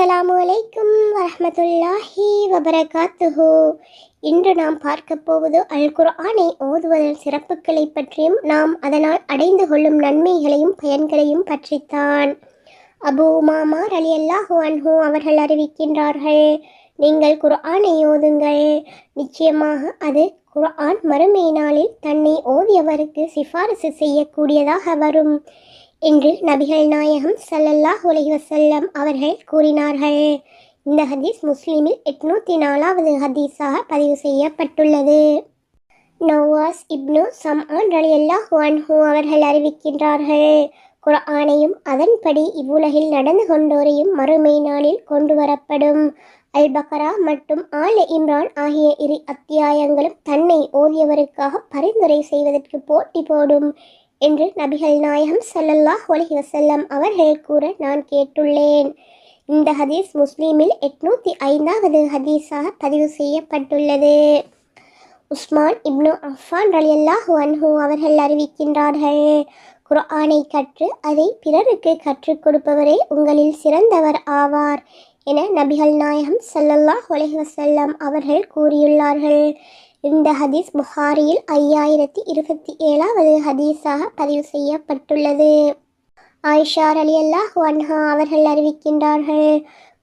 அஸ்ஸலாமு அலைக்கும் வரமத்துல்லாஹி வபரகாத்துஹு. இன்று நாம் பார்க்க போவது அல் குர்ஆனை ஓதுவதன் சிறப்புகளை பற்றியும் நாம் அதனால் அடைந்து கொள்ளும் நன்மைகளையும் பயன்களையும் பற்றித்தான். அபு மாமார் அலி அல்லாஹு அன்ஹு அவர்கள் அறிவிக்கின்றார்கள் நீங்கள் குர்ஆனை ஓதுங்கள். நிச்சயமாக அது குர்ஆன் மறுமை நாளில் தன்னை ஓதியவருக்கு சிபாரிசு செய்யக்கூடியதாக வரும். என்று நபிகள் நாயகம் சல்லல்லாஹ் உலகி வசல்லம் அவர்கள் கூறினார்கள். இந்த ஹதீஸ் முஸ்லீமில் எட்நூத்தி நாலாவது ஹதீஸாக பதிவு செய்யப்பட்டுள்ளது. நவாஸ் இப்னு சம்ஆன் ரலியல்லாஹு அன்ஹு அவர்கள் அறிவிக்கின்றார்கள் குரானையும் அதன்படி இவ்வுலகில் நடந்து கொண்டோரையும் மறுமை நாளில் கொண்டு வரப்படும். அல் பக்ரா மற்றும் ஆல இம்ரான் ஆகிய இரு அத்தியாயங்களும் தன்னை ஓதியவருக்காக பரிந்துரை செய்வதற்கு போட்டி போடும். என்று நபிகள் நாயகம் சல்லல்லாஹ் அலைஹி வசல்லம் அவர்கள் கூற நான் கேட்டுள்ளேன். இந்த ஹதீஸ் முஸ்லீமில் எட்நூற்றி ஐந்தாவது ஹதீஸாக பதிவு செய்யப்பட்டுள்ளது. உஸ்மான் இப்னு அஃபான் ரலியல்லாஹு அன்ஹு அவர்கள் அறிவிக்கின்றார்கள் குர்ஆனை கற்று அதை பிறருக்கு கற்றுக் கொடுப்பவரே உங்களில் சிறந்தவர் ஆவார் என நபிகள் நாயகம் சல்லல்லாஹ் அலைஹி வஸல்லம் அவர்கள் கூறியுள்ளார்கள். இந்த ஹதீஸ் புகாரியில் ஐயாயிரத்தி இருபத்தி ஏழாவது ஹதீஸாக பதிவு செய்யப்பட்டுள்ளது. ஆயிஷார் அலி அல்லாஹ் அன்ஹா அவர்கள் அறிவிக்கின்றார்கள்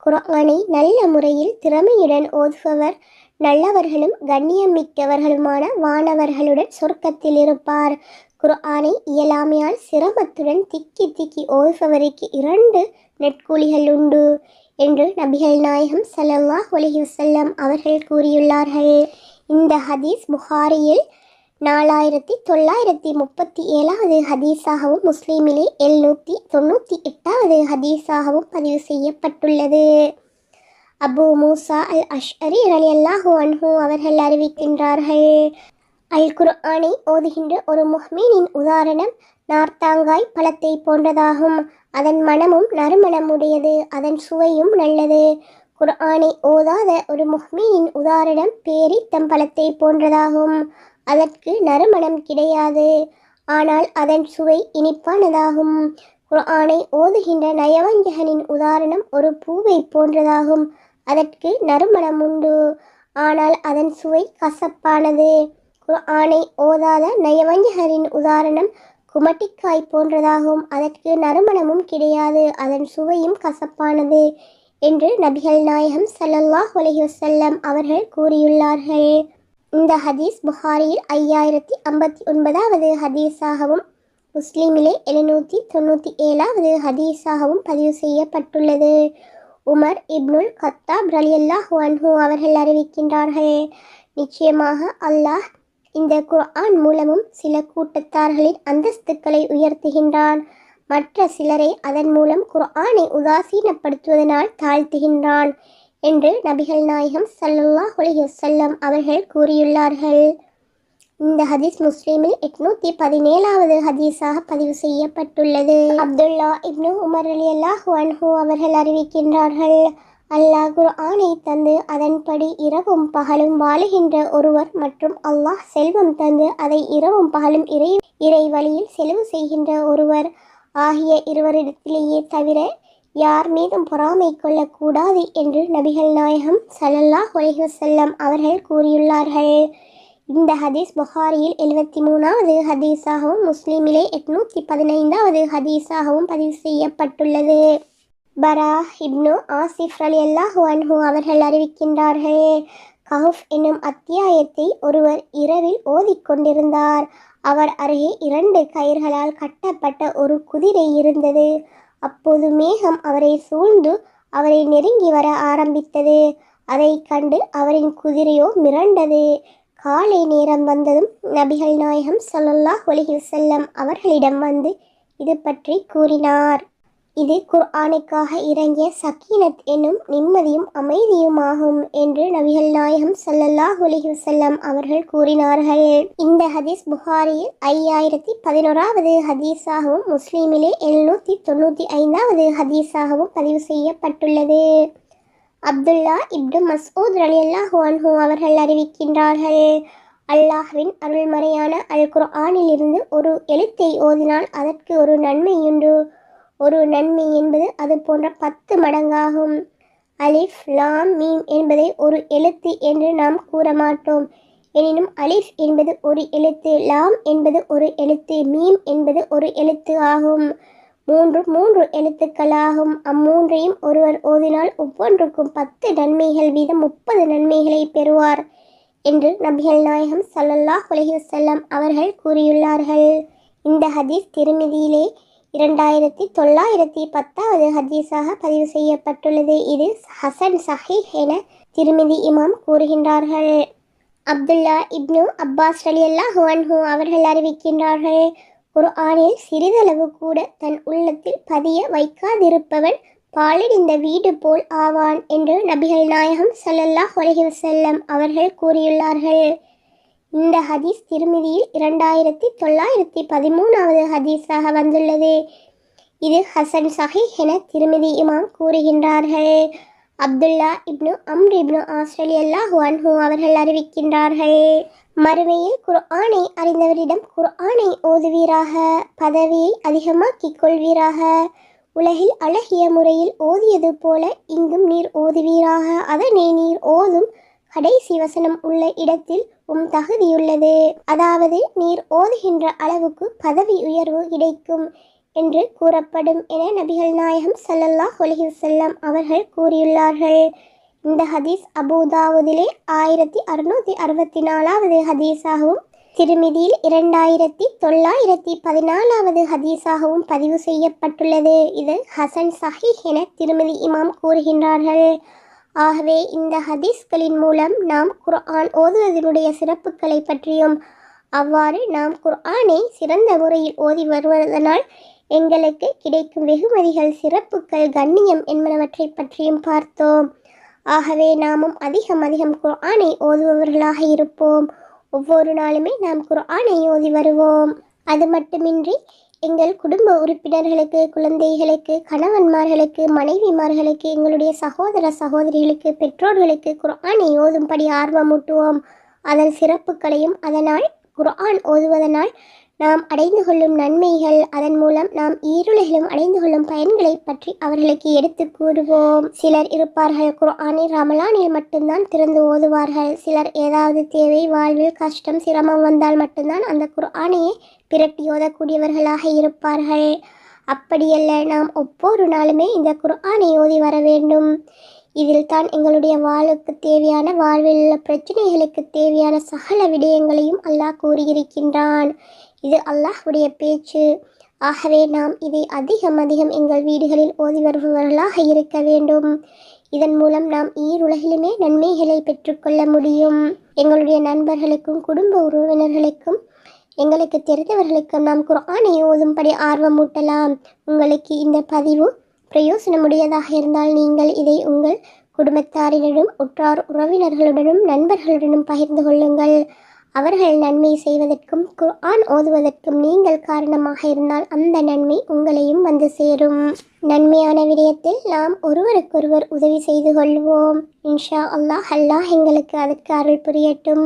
குரானை நல்ல முறையில் திறமையுடன் ஓதுபவர் நல்லவர்களும் கண்ணியமிக்கவர்களுமான வானவர்களுடன் சொர்க்கத்தில் இருப்பார். குர்ஆனை இயலாமையால் சிரமத்துடன் திக்கி திக்கி ஓதுபவருக்கு இரண்டு நெட்கூலிகள் உண்டு. என்று நபிகள் நாயகம் ஸல்லல்லாஹு அலைஹி அவர்கள் கூறியுள்ளார்கள். இந்த ஹதீஸ் புகாரியில் நாலாயிரத்தி தொள்ளாயிரத்தி முப்பத்தி ஏழாவது ஹதீஸாகவும் முஸ்லீமிலே எழுநூற்றி தொண்ணூற்றி எட்டாவது ஹதீஸாகவும் பதிவு செய்யப்பட்டுள்ளது. அபு மூசா அல் அஷ்அரி ரலியல்லாஹு அன்ஹு அவர்கள் அறிவிக்கின்றார்கள். அல் குர்ஆனை ஓதுகின்ற ஒரு முஹ்மீனின் உதாரணம் நார்த்தாங்காய் பழத்தை போன்றதாகும். அதன் மனமும் நறுமணமுடையது அதன் சுவையும் நல்லது. குர்ஆனை ஓதாத ஒரு முஹ்மீனின் உதாரணம் பேரித்தம் பழத்தை போன்றதாகும். அதற்கு நறுமணம் கிடையாது ஆனால் அதன் சுவை இனிப்பானதாகும். குர்ஆனை ஓதுகின்ற நயவஞ்சகனின் உதாரணம் ஒரு பூவை போன்றதாகும் அதற்கு நறுமணம் உண்டு. ஆனால் அதன் சுவை கசப்பானது. குர்ஆனை ஓதாத நயவஞ்சகரின் உதாரணம் குமட்டிக்காய் போன்றதாகவும் அதற்கு நறுமணமும் கிடையாது. அதன் சுவையும் கசப்பானது என்று நபிகள் நாயகம் சல்லல்லாஹ் உலகிவசல்லம் அவர்கள் கூறியுள்ளார்கள். இந்த ஹதீஸ் புகாரியில் ஐயாயிரத்தி ஐம்பத்தி ஒன்பதாவது ஹதீஸாகவும் முஸ்லீமிலே எழுநூற்றி தொண்ணூற்றி ஏழாவது ஹதீஸாகவும் பதிவு செய்யப்பட்டுள்ளது. உமர் இப்னுல் கத்தாப் ரலியல்லாஹ் அன்ஹு அவர்கள் அறிவிக்கின்றார்கள் நிச்சயமாக அல்லாஹ் இந்த குர்ஆன் மூலமும் சில கூட்டத்தார்களின் அந்தஸ்துக்களை உயர்த்துகின்றான். மற்ற சிலரை அதன் மூலம் குர்ஆனை உதாசீனப்படுத்துவதனால் தாழ்த்துகின்றான் என்று நபிகள் நாயகம் ஸல்லல்லாஹு அலைஹி அவர்கள் கூறியுள்ளார்கள். இந்த ஹதீஸ் முஸ்லீமில் எட்நூத்தி பதினேழாவது ஹதீஸாக பதிவு செய்யப்பட்டுள்ளது. அப்துல்லா இப்னு உமர் அலி அல்லாஹ் அன்ஹு அவர்கள் அறிவிக்கின்றார்கள் அல்லாஹ் குர்ஆனை தந்து அதன்படி இரவும் பகலும் வாழுகின்ற ஒருவர் மற்றும் அல்லாஹ் செல்வம் தந்து அதை இரவும் பகலும் இறை இறை வழியில் செலவு செய்கின்ற ஒருவர் ஆகிய இருவரிடத்திலேயே தவிர யார் மீதும் பொறாமை கொள்ளக்கூடாது என்று நபிகள் நாயகம் சல்லல்லாஹ் ஒலிஹசல்லம் அவர்கள் கூறியுள்ளார்கள். இந்த ஹதீஸ் புகாரியில் எழுபத்தி மூணாவது ஹதீஸாகவும் முஸ்லீமிலே எட்நூற்றி பதினைந்தாவது ஹதீஸாகவும் பதிவு செய்யப்பட்டுள்ளது. பரா இப்னு ஆசிஃப் அலி அல்லாஹு அன்ஹு அவர்கள் அறிவிக்கின்றார்களே கஹுஃப் என்னும் அத்தியாயத்தை ஒருவர் இரவில் ஓதிக்கொண்டிருந்தார் அவர் அருகே இரண்டு கயிர்களால் கட்டப்பட்ட ஒரு குதிரை இருந்தது. அப்போது மேகம் அவரை சூழ்ந்து அவரை நெருங்கி வர ஆரம்பித்தது. அதை கண்டு அவரின் குதிரையோ மிரண்டது. காலை நேரம் வந்ததும் நபிகள் நாயகம் சொல்லல்லா ஒலிகில் செல்லம் அவர்களிடம் வந்து இது பற்றி கூறினார். இது குர்ஆனுக்காக இறங்கிய சக்கீனத் என்னும் நிம்மதியும் அமைதியுமாகும் என்று நபிகள் நாயகம் சல்லல்லாஹ் அலைஹி அவர்கள் கூறினார்கள். இந்த ஹதீஸ் புகாரியில் ஐயாயிரத்தி பதினோராவது ஹதீஸாகவும் முஸ்லீமிலே எழுநூற்றி தொண்ணூற்றி ஐந்தாவது ஹதீஸாகவும் பதிவு செய்யப்பட்டுள்ளது. அப்துல்லா இப்டு மஸ்ஊத் ரலியல்லாஹு அன்ஹு அவர்கள் அறிவிக்கின்றார்கள் அல்லாஹ்வின் அருள்மறையான அல் குர்ஆனிலிருந்து ஒரு எழுத்தை ஓதினால் அதற்கு ஒரு நன்மையுண்டு. ஒரு நன்மை என்பது அது போன்ற பத்து மடங்காகும். அலிஃப் லாம் மீம் என்பதை ஒரு எழுத்து என்று நாம் கூற மாட்டோம். எனினும் அலிஃப் என்பது ஒரு எழுத்து லாம் என்பது ஒரு எழுத்து மீம் என்பது ஒரு எழுத்து ஆகும். மூன்று மூன்று எழுத்துக்களாகும். அம்மூன்றையும் ஒருவர் ஓதினால் ஒவ்வொன்றுக்கும் பத்து நன்மைகள் வீதம் முப்பது நன்மைகளை பெறுவார் என்று நபிகள் நாயகம் சல்லல்லாஹ் உலகி வஸல்லம் அவர்கள் கூறியுள்ளார்கள். இந்த ஹதீஸ் திருமதியிலே இரண்டாயிரத்தி தொள்ளாயிரத்தி பத்தாவது ஹதீஸாக பதிவு செய்யப்பட்டுள்ளது. இது ஹசன் சஹீஹ் என திருமதி இமாம் கூறுகின்றார்கள். அப்துல்லா இப்னு அப்பாஸ் அல்லாஹ் அன்ஹு அவர்கள் அறிவிக்கின்றார்கள் ஒரு ஆணில் சிறிதளவு கூட தன் உள்ளத்தில் பதிய வைக்காதிருப்பவன் பாலடைந்த வீடு போல் ஆவான் என்று நபிகள் நாயகம் சல்லல்லாஹ் ஒலகி வஸல்லம் அவர்கள் கூறியுள்ளார்கள். இந்த ஹதீஸ் திருமதியில் இரண்டாயிரத்தி தொள்ளாயிரத்தி பதிமூணாவது ஹதீஸாக வந்துள்ளது. இது ஹசன் சஹி என திருமதி இமாம் கூறுகின்றார்கள். அப்துல்லா இப்னு அம்ர் இப்னு ஆஸ்திரேலிய அல்லாஹு அன்ஹு அவர்கள் அறிவிக்கின்றார்கள். மறுமையில் குர்ஆனை அறிந்தவரிடம் குர்ஆனை ஓதுவீராக பதவியை அதிகமாக்கிக் கொள்வீராக உலகில் அழகிய முறையில் ஓதியது போல இங்கும் நீர் ஓதுவீராக அதனை நீர் ஓதும் கடைசி வசனம் உள்ள இடத்தில் உம் தகுதியுள்ளது. அதாவது நீர் ஓதுகின்ற அளவுக்கு பதவி உயர்வு கிடைக்கும் என்று கூறப்படும் என நபிகள் நாயகம் சல்லல்லா அலைஹி அவர்கள் கூறியுள்ளார்கள். இந்த ஹதீஸ் அபூதாவுதிலே ஆயிரத்தி அறுநூத்தி அறுபத்தி நாலாவது ஹதீஸாகவும் திருமிதியில் இரண்டாயிரத்தி தொள்ளாயிரத்தி பதினாலாவது ஹதீஸாகவும் பதிவு செய்யப்பட்டுள்ளது. இது ஹசன் சஹி என திருமதி இமாம் கூறுகின்றார்கள். ஆகவே இந்த ஹதீஸ்களின் மூலம் நாம் குர்ஆன் ஓதுவதனுடைய சிறப்புகளை பற்றியும் அவ்வாறு நாம் குர்ஆனை சிறந்த முறையில் ஓதி வருவதனால் எங்களுக்கு கிடைக்கும் வெகுமதிகள் சிறப்புகள் கண்ணியம் என்பனவற்றை பற்றியும் பார்த்தோம். ஆகவே நாமும் அதிகம் அதிகம் குர்ஆனை ஓதுபவர்களாக இருப்போம். ஒவ்வொரு நாளுமே நாம் குர்ஆனை ஓதி வருவோம். அது மட்டுமின்றி எங்கள் குடும்ப உறுப்பினர்களுக்கு குழந்தைகளுக்கு கணவன்மார்களுக்கு மனைவிமார்களுக்கு எங்களுடைய சகோதர சகோதரிகளுக்கு பெற்றோர்களுக்கு குர்ஆனை ஓதும்படி ஆர்வமூட்டுவோம். அதன் சிறப்புகளையும் அதனால் குர்ஆன் ஓதுவதனால் நாம் அடைந்து கொள்ளும் நன்மைகள் அதன் மூலம் நாம் ஈருலகிலும் அடைந்து கொள்ளும் பயன்களை பற்றி அவர்களுக்கு எடுத்து கூறுவோம். சிலர் இருப்பார்கள் குர்ஆனை ரமலானில் மட்டும்தான் திறந்து ஓதுவார்கள். சிலர் ஏதாவது தேவை வாழ்வில் கஷ்டம் சிரமம் வந்தால் மட்டும்தான் அந்த குர்ஆனையை பிரட்டி ஓதக்கூடியவர்களாக இருப்பார்கள். அப்படியல்ல நாம் ஒவ்வொரு நாளுமே இந்த குர்ஆனை ஓதி வர வேண்டும். இதில் தான் எங்களுடைய வாழ்வுக்கு தேவையான வாழ்வில் உள்ள பிரச்சனைகளுக்கு தேவையான சகல விடயங்களையும் அல்லாஹ் கூறியிருக்கின்றான். இது அல்லாஹுடைய பேச்சு. ஆகவே நாம் இதை அதிகம் அதிகம் எங்கள் வீடுகளில் ஓதி வருபவர்களாக இருக்க வேண்டும். இதன் மூலம் நாம் ஈருலகிலுமே நன்மைகளை பெற்றுக்கொள்ள முடியும். எங்களுடைய நண்பர்களுக்கும் குடும்ப உறவினர்களுக்கும் எங்களுக்கு தெரிந்தவர்களுக்கும் நாம் குர்ஆனை ஓதும்படி ஆர்வமூட்டலாம். உங்களுக்கு இந்த பதிவு பிரயோசனமுடையதாக இருந்தால் நீங்கள் இதை உங்கள் குடும்பத்தாரிடனும் உற்றார் உறவினர்களுடனும் நண்பர்களுடனும் பகிர்ந்து கொள்ளுங்கள். அவர்கள் நன்மை செய்வதற்கும் குர்ஆன் ஓதுவதற்கும் நீங்கள் காரணமாக இருந்தால் அந்த நன்மை உங்களையும் வந்து சேரும். நன்மையான விடயத்தில் நாம் ஒருவருக்கொருவர் உதவி செய்து கொள்வோம். இன்ஷா அல்லாஹ் அல்லாஹ் எங்களுக்கு அதற்கு அருள் புரியட்டும்.